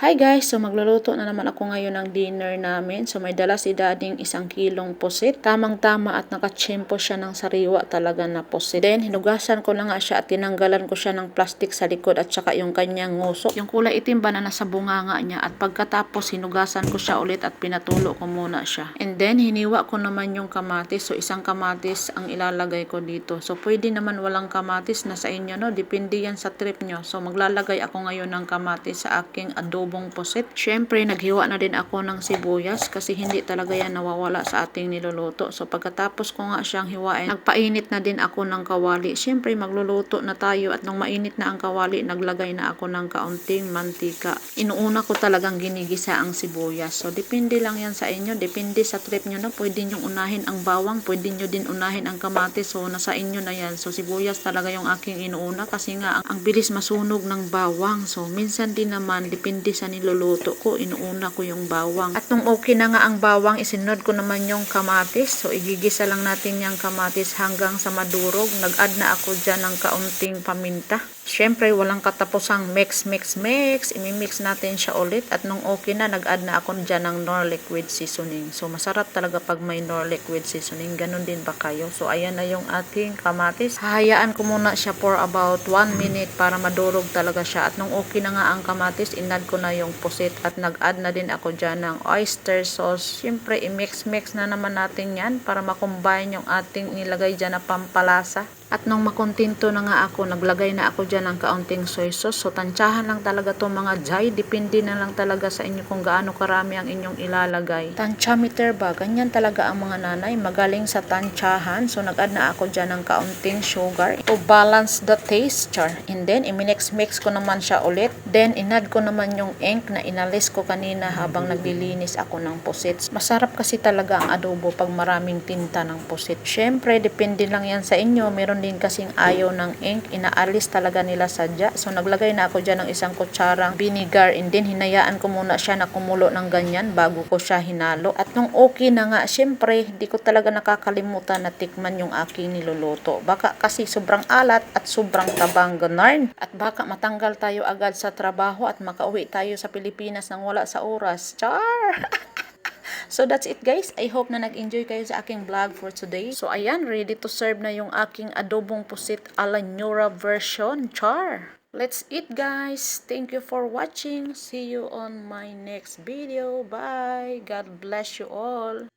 Hi guys! So magluluto na naman ako ngayon ng dinner namin. So may dala si dading isang kilong pusit. Tamang-tama at nakachimpo siya ng sariwa talaga na pusit. Then hinugasan ko na nga siya at tinanggalan ko siya ng plastic sa likod at saka yung kanyang nguso. Yung kulay itim ba na nasa bunganga niya at pagkatapos hinugasan ko siya ulit at pinatulo ko muna siya. And then hiniwa ko naman yung kamatis. So isang kamatis ang ilalagay ko dito. So pwede naman walang kamatis na sa inyo no. Depende yan sa trip nyo. So maglalagay ako ngayon ng kamatis sa aking adobong pusit. Syempre, naghiwa na din ako ng sibuyas kasi hindi talaga yan nawawala sa ating niluluto. So pagkatapos ko nga siyang hiwain, nagpainit na din ako ng kawali. Syempre, magluluto na tayo at nung mainit na ang kawali, naglagay na ako ng kaunting mantika. Inuuna ko talagang ginigisa ang sibuyas. So depende lang yan sa inyo. Depende sa trip nyo na. Pwede nyo unahin ang bawang, pwede nyo din unahin ang kamatis. So nasa inyo na yan. So sibuyas talaga yung aking inuuna kasi nga ang bilis masunog ng bawang. So minsan din naman, depende sa niluluto ko, inuuna ko yung bawang. At nung okay na nga ang bawang, isinod ko naman yung kamatis. So, igigisa lang natin yung kamatis hanggang sa madurog. Nag-add na ako dyan ng kaunting paminta. Siyempre, walang katapusang mix, mix, mix. Imimix natin siya ulit. At nung okay na, nag-add na ako dyan ng nor liquid seasoning. So, masarap talaga pag may nor liquid seasoning. Ganon din ba kayo? So, ayan na yung ating kamatis. Hahayaan ko muna siya for about 1 minute para madurog talaga siya. At nung okay na nga ang kamatis, inad ko na yung pusit. At nag-add na din ako dyan ng oyster sauce. Siyempre, i-mix-mix na naman natin yan para makombine yung ating nilagay dyan na pampalasa. At nung makontinto na nga ako, naglagay na ako dyan ng kaunting soy sauce. So, tansyahan lang talaga to mga jay. Depende na lang talaga sa inyo kung gaano karami ang inyong ilalagay. Tansyameter ba? Ganyan talaga ang mga nanay. Magaling sa tansyahan. So, nag-add na ako dyan ng kaunting sugar to balance the taste, char. And then, i-mix-mix ko naman siya ulit. Then, inad ko naman yung ink na inalis ko kanina habang naglilinis ako ng pusit. Masarap kasi talaga ang adobo pag maraming tinta ng pusit. Siyempre, depende lang yan sa inyo. Meron din kasing ayaw ng ink, inaalis talaga nila sadya. So naglagay na ako dyan ng isang kutsarang vinegar and then hinayaan ko muna siya na kumulo ng ganyan bago ko siya hinalo. At nung okay na nga, syempre, hindi ko talaga nakakalimutan na tikman yung aking niluluto. Baka kasi sobrang alat at sobrang tabang ganarn. At baka matanggal tayo agad sa trabaho at makauwi tayo sa Pilipinas nang wala sa oras. Char! So that's it guys. I hope na nag-enjoy kayo sa aking vlog for today. So ayan, ready to serve na yung aking adobong pusit a la Nura version. Char! Let's eat guys. Thank you for watching. See you on my next video. Bye. God bless you all.